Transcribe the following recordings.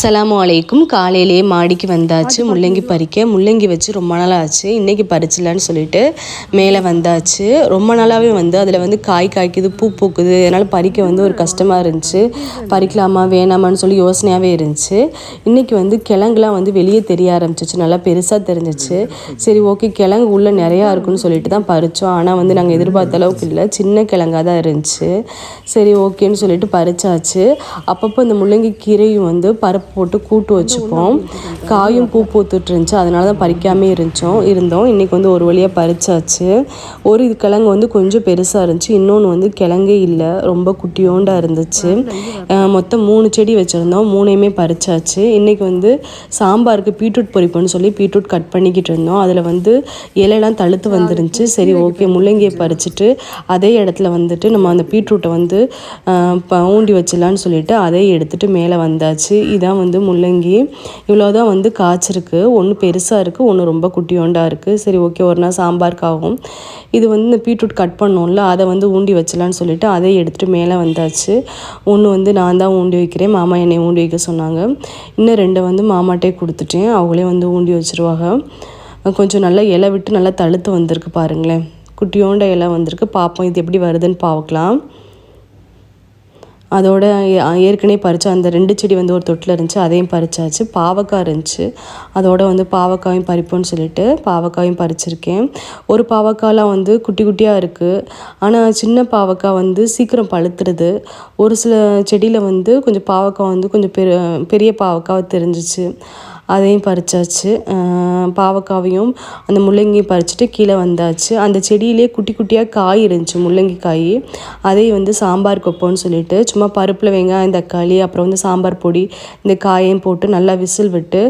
அஸ்ஸலாமு அலைக்கும். காலையிலேயே மாடிக்கு வந்தாச்சு முள்ளங்கி பறிக்க. முள்ளங்கி வச்சு ரொம்ப நாள் ஆச்சு இன்றைக்கி பறிச்சிடலான்னு சொல்லிட்டு மேலே வந்தாச்சு. ரொம்ப நாளாகவே வந்து அதில் வந்து காய் காய்க்குது பூ பூக்குது. அதனால் பறிக்க வந்து ஒரு கஷ்டமாக இருந்துச்சு. பறிக்கலாமா வேணாமான்னு சொல்லி யோசனையாகவே இருந்துச்சு. இன்றைக்கி வந்து கிழங்குலாம் வந்து வெளியே தெரிய ஆரம்பிச்சிச்சு. நல்லா பெருசாக தெரிஞ்சிச்சு. சரி ஓகே கிழங்கு உள்ளே நிறையா இருக்குன்னு சொல்லிட்டு தான் பறித்தோம் ஆனால் வந்து நாங்கள் எதிர்பார்த்த அளவுக்கு இல்லை. சின்ன கிழங்கா தான் இருந்துச்சு. சரி ஓகேன்னு சொல்லிட்டு பறிச்சாச்சு. அப்பப்போ இந்த முள்ளங்கி கீரையும் வந்து பருப்பு போட்டு கூட்டு வச்சுப்போம். காயும் பூ பூத்துட்டு இருந்துச்சு அதனால தான் பறிக்காமே இருந்துச்சோம். இருந்தோம். இன்றைக்கி வந்து ஒரு வழியாக பறிச்சாச்சு. ஒரு இது கிழங்கு வந்து கொஞ்சம் பெருசாக இருந்துச்சு. இன்னொன்று வந்து கிழங்கே இல்லை ரொம்ப குட்டியோண்டாக இருந்துச்சு. மொத்தம் மூணு செடி வச்சுருந்தோம். மூணையுமே பறிச்சாச்சு. இன்றைக்கி வந்து சாம்பாருக்கு பீட்ரூட் பொரிப்புன்னு சொல்லி பீட்ரூட் கட் பண்ணிக்கிட்டு இருந்தோம். அதில் வந்து இலையெல்லாம் தழுத்து வந்துருந்துச்சு. சரி ஓகே முள்ளங்கியை பறிச்சுட்டு அதே இடத்துல வந்துட்டு நம்ம அந்த பீட்ரூட்டை வந்து அஹ், ஊண்டி வச்சிடலான்னு சொல்லிட்டு அதை எடுத்துட்டு மேலே வந்தாச்சு. இதான் வந்து முள்ளங்கி இவ்வளோ தான் வந்து காய்ச்சிருக்கு. ஒன்று பெருசாக இருக்குது ஒன்று ரொம்ப குட்டியோண்டாக இருக்குது சரி ஓகே ஒரு நாள் சாம்பாருக்காகும் இது வந்து இந்த பீட்ரூட் கட் பண்ணோம்ல அதை வந்து ஊண்டி வச்சலான்னு சொல்லிட்டு அதை எடுத்துகிட்டு மேலே வந்தாச்சு. ஒன்று வந்து நான் தான் ஊண்டி வைக்கிறேன் மாமா என்னை ஊண்டி வைக்க சொன்னாங்க. இன்னும் ரெண்டை வந்து மாமாட்டே கொடுத்துட்டேன் அவங்களே வந்து ஊண்டி வச்சுருவாங்க. கொஞ்சம் நல்லா இலை விட்டு நல்லா தழுத்து வந்திருக்கு பாருங்களேன். குட்டியோண்ட இலை வந்திருக்கு. பார்ப்போம் இது எப்படி வருதுன்னு பார்க்கலாம். அதோட ஏற்கனவே பறித்த அந்த ரெண்டு செடி வந்து ஒரு தொட்டில் இருந்துச்சு அதையும் பறிச்சாச்சு. பாவக்காய் இருந்துச்சு. அதோட வந்து பாவக்காயும் பறிப்போம்னு சொல்லிட்டு பாவக்காயும் பறிச்சிருக்கேன். ஒரு பாவக்காய்லாம் வந்து குட்டி குட்டியாக இருக்குது ஆனால் சின்ன பாவக்காய் வந்து சீக்கிரம் பழுத்துடுது ஒரு சில செடியில் வந்து கொஞ்சம் பாவக்காய் வந்து கொஞ்சம் பெரு பெரிய பாவக்காய் தெரிஞ்சிச்சு. அதையும் பறிச்சாச்சு. பாவக்காவையும் அந்த முள்ளங்கியும் பறிச்சுட்டு கீழே வந்தாச்சு. அந்த செடியிலே குட்டி குட்டியாக காய் இருந்துச்சு முள்ளங்கி காய் அதை வந்து சாம்பார் கொப்போன்னு சொல்லிட்டு சும்மா பருப்பில் வெங்காயம் தக்காளி அப்புறம் வந்து சாம்பார் பொடி இந்த காயையும் போட்டு நல்லா விசில் விட்டு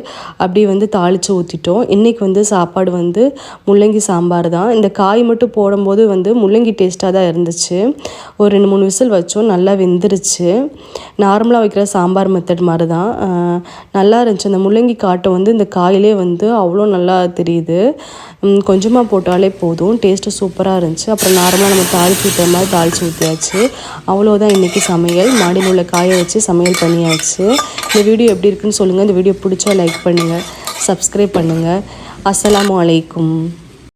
அப்படியே வந்து தாளித்து ஊற்றிட்டோம் இன்றைக்கி வந்து சாப்பாடு வந்து முள்ளங்கி சாம்பார் தான். இந்த காய் மட்டும் போடும்போது வந்து முள்ளங்கி டேஸ்ட்டாக தான் இருந்துச்சு. ஒரு ரெண்டு மூணு விசில் வச்சோம் நல்லா வெந்துருச்சு. நார்மலாக வைக்கிற சாம்பார் மெத்தட் மாதிரி தான் நல்லா இருந்துச்சு. அந்த முள்ளங்கி காட்டை வந்து இந்த காயிலே வந்து அவ்வளோ நல்லா தெரியுது. கொஞ்சமாக போட்டாலே போதும். டேஸ்ட்டு சூப்பராக இருந்துச்சு. அப்புறம் நார்மலாக நம்ம தாளிச்சு ஊற்றுற மாதிரி தாளிச்சு ஊற்றியாச்சு அவ்வளோதான் இன்றைக்கி சமையல். மாடியில் உள்ள காய வச்சு சமையல் பண்ணியாச்சு. இந்த வீடியோ எப்படி இருக்குன்னு சொல்லுங்கள் இந்த வீடியோ பிடிச்சா லைக் பண்ணுங்கள் சப்ஸ்கிரைப் பண்ணுங்கள் அஸ்ஸலாமு அலைக்கும்.